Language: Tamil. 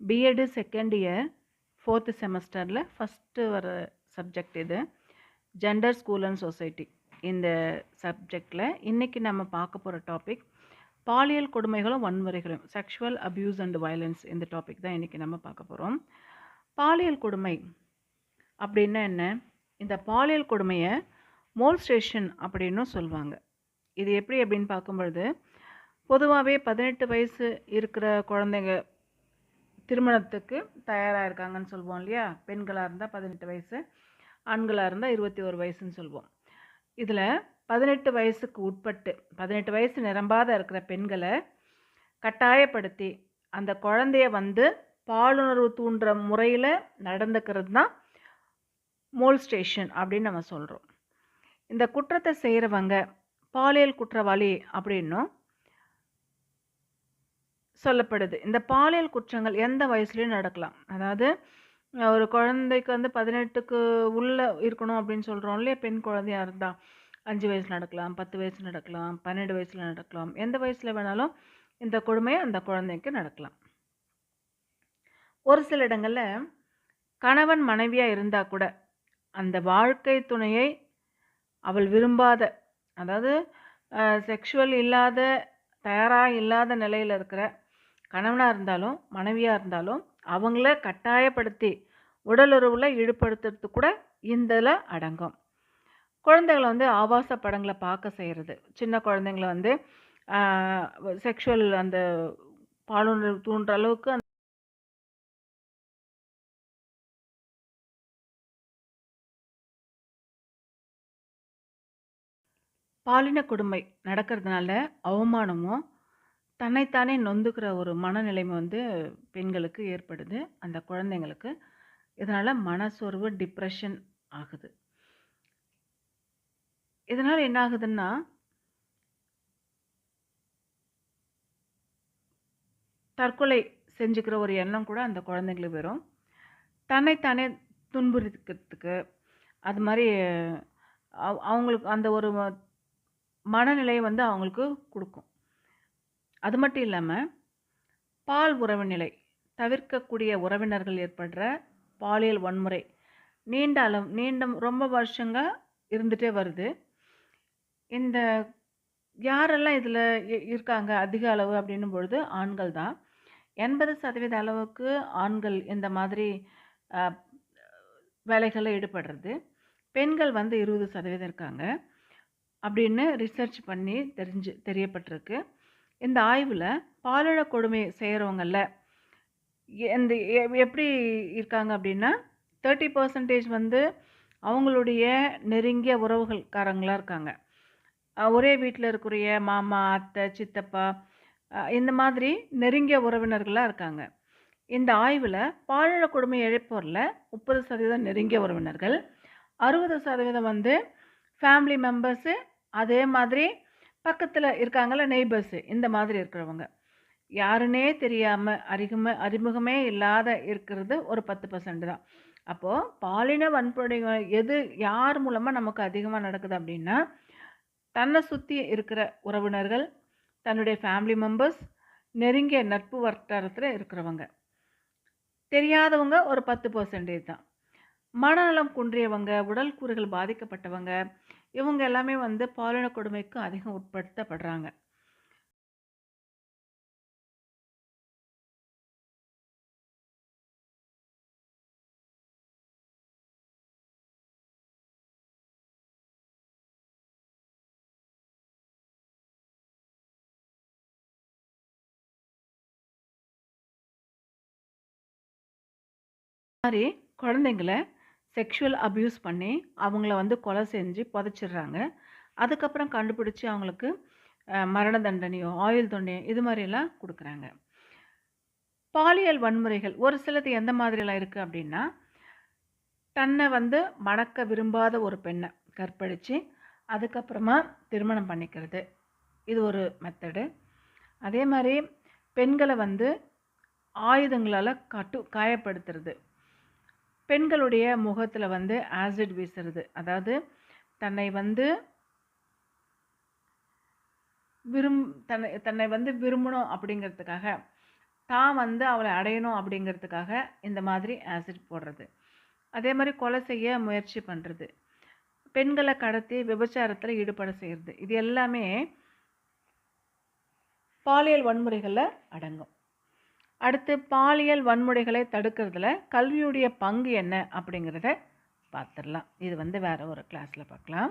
B Ed second year fourth செமஸ்டரில் ஃபஸ்ட்டு வர சப்ஜெக்ட் இது. ஜெண்டர் ஸ்கூல் அண்ட் சொசைட்டி இந்த சப்ஜெக்டில் இன்றைக்கி நம்ம பார்க்க போகிற டாபிக் பாலியல் கொடுமைகளும் வன்முறைகளும் செக்ஷுவல் அப்யூஸ் அண்ட் வயலன்ஸ் இந்த டாபிக் தான் இன்றைக்கி நம்ம பார்க்க போகிறோம் பாலியல் கொடுமை அப்படின்னா என்ன? இந்த பாலியல் கொடுமையை மோல்ஸ்டேஷன் அப்படின்னும் சொல்லுவாங்க இது எப்படி அப்படின்னு பார்க்கும்பொழுது பொதுவாகவே பதினெட்டு வயசு இருக்கிற குழந்தைங்க திருமணத்துக்கு தயாராக இருக்காங்கன்னு சொல்லுவோம் இல்லையா? பெண்களாக இருந்தால் பதினெட்டு வயசு ஆண்களாக இருந்தால் இருபத்தி ஒரு வயசுன்னு சொல்லுவோம். இதில் பதினெட்டு வயசுக்கு உட்பட்டு பதினெட்டு வயசு நிரம்பாத இருக்கிற பெண்களை கட்டாயப்படுத்தி அந்த குழந்தைய வந்து பாலுணர்வு தூண்டுற முறையில் நடந்துக்கிறது தான் மோல் ஸ்டேஷன் அப்படின்னு நம்ம சொல்கிறோம் இந்த குற்றத்தை செய்கிறவங்க பாலியல் குற்றவாளி அப்படின்னும் சொல்லப்படுது. இந்த பாலியல் குற்றங்கள் எந்த வயசுலையும் நடக்கலாம். அதாவது ஒரு குழந்தைக்கு வந்து பதினெட்டுக்கு உள்ளே இருக்கணும் அப்படின்னு சொல்கிறோம் இல்லையா? பெண் குழந்தையாக இருந்தால் அஞ்சு வயசில் நடக்கலாம் பத்து வயசு நடக்கலாம் பன்னெண்டு வயசில் நடக்கலாம். எந்த வயசில் வேணாலும் இந்த கொடுமை அந்த குழந்தைக்கு நடக்கலாம். ஒரு சில இடங்களில் கணவன் மனைவியாக இருந்தால் கூட அந்த வாழ்க்கை துணையை அவள் விரும்பாத அதாவது செக்ஷுவல் இல்லாத தயாராக இல்லாத நிலையில் இருக்கிற கணவனாக இருந்தாலும் மனைவியாக இருந்தாலும் அவங்கள கட்டாயப்படுத்தி உடலுறவில் ஈடுபடுத்துறது கூட இதில் அடங்கும். குழந்தைகளை வந்து ஆபாச படங்களை பார்க்க செய்கிறது சின்ன குழந்தைங்கள வந்து செக்ஷுவல் அந்த பாலுணர்வு தூண்டுற அளவுக்கு அந்த பாலின கொடுமை நடக்கிறதுனால அவமானமும் தன்னைத்தானே நொந்துக்கிற ஒரு மனநிலைமை வந்து பெண்களுக்கு ஏற்படுது அந்த குழந்தைங்களுக்கு. இதனால் மனசோர்வு டிப்ரெஷன் ஆகுது. இதனால் என்ன ஆகுதுன்னா தற்கொலை செஞ்சுக்கிற ஒரு எண்ணம் கூட அந்த குழந்தைங்களுக்கு வரும். தன்னைத்தானே துன்புறுத்துக்கிறதுக்கு அது மாதிரி அவங்களுக்கு அந்த ஒரு மனநிலையை வந்து அவங்களுக்கு கொடுக்கும். அது மட்டும் இல்லாமல் பால் உறவு நிலை தவிர்க்கக்கூடிய உறவினர்கள் ஏற்படுற பாலியல் வன்முறை நீண்ட அளவு நீண்ட ரொம்ப வருஷங்க இருந்துகிட்டே வருது. இந்த யாரெல்லாம் இதில் இருக்காங்க? அதிக அளவு அப்படின்னும் பொழுது ஆண்கள் தான். எண்பது சதவீத அளவுக்கு ஆண்கள் இந்த மாதிரி வேலைகளில் ஈடுபடுறது. பெண்கள் வந்து இருபது சதவீதம் இருக்காங்க. அப்படின்னு ரிசர்ச் பண்ணி தெரிஞ்சு தெரியப்பட்டிருக்கு. இந்த ஆய்வில் பாலின கொடுமை செய்கிறவங்கள இந்த எப்படி இருக்காங்க அப்படின்னா தேர்ட்டி பர்சன்டேஜ் வந்து அவங்களுடைய நெருங்கிய உறவுகள்காரங்களாக இருக்காங்க. ஒரே வீட்டில் இருக்கிற மாமா அத்தை சித்தப்பா இந்த மாதிரி நெருங்கிய உறவினர்களாக இருக்காங்க. இந்த ஆய்வில் பாலின கொடுமை இழைப்போரில் முப்பது சதவீதம் நெருங்கிய உறவினர்கள் அறுபது சதவீதம் வந்து ஃபேமிலி மெம்பர்ஸு அதே மாதிரி பக்கத்தில் இருக்காங்கள நெய்பர்ஸு இந்த மாதிரி இருக்கிறவங்க. யாருன்னே தெரியாமல் அறிமுக அறிமுகமே இல்லாத இருக்கிறது ஒரு பத்து பர்சன்ட் தான். அப்போது பாலின வன்முறை எது யார் மூலமாக நமக்கு அதிகமாக நடக்குது அப்படின்னா தன்னை சுற்றி இருக்கிற உறவினர்கள் தன்னுடைய ஃபேமிலி மெம்பர்ஸ் நெருங்கிய நட்பு வட்டாரத்தில் இருக்கிறவங்க. தெரியாதவங்க ஒரு பத்து பர்சன்டேஜ் தான். மனநலம் குன்றியவங்க உடல் கூறுகள் பாதிக்கப்பட்டவங்க இவங்க எல்லாமே வந்து பாலின கொடுமைக்கு அதிகம் உட்படுத்தப்படுறாங்க. மாதிரி குழந்தைங்கள செக்ஷுவல் அப்யூஸ் பண்ணி அவங்கள வந்து கொலை செஞ்சு புதைச்சிடுறாங்க. அதுக்கப்புறம் கண்டுபிடிச்சி அவங்களுக்கு மரண தண்டனையோ ஆயுள் தண்டனையோ இது மாதிரியெல்லாம் கொடுக்குறாங்க. பாலியல் வன்முறைகள் ஒரு சிலது எந்த மாதிரியெல்லாம் இருக்குது அப்படின்னா தன்னை வந்து மணக்க விரும்பாத ஒரு பெண்ணை கற்பழித்து அதுக்கப்புறமா திருமணம் பண்ணிக்கிறது. இது ஒரு மெத்தடு அதே மாதிரி பெண்களை வந்து ஆயுதங்களால் கட்டு காயப்படுத்துறது. பெண்களுடைய முகத்தில் வந்து ஆசிட் வீசுறது. அதாவது தன்னை வந்து விரும் தன்னை தன்னை வந்து விரும்பணும் அப்படிங்கிறதுக்காக தான் வந்து அவளை அடையணும் அப்படிங்கிறதுக்காக இந்த மாதிரி ஆசிட் போடுறது. அதே மாதிரி கொலை செய்ய முயற்சி பண்ணுறது பெண்களை கடத்தி விபச்சாரத்தில் ஈடுபட செய்கிறது இது எல்லாமே பாலியல் வன்முறைகளில் அடங்கும். அடுத்து பாலியல் வன்முறைகளை தடுக்கிறதுல கல்வியுடைய பங்கு என்ன அப்படிங்கிறத பார்த்துடலாம். இது வந்து வேறு ஒரு கிளாஸில் பார்க்கலாம்.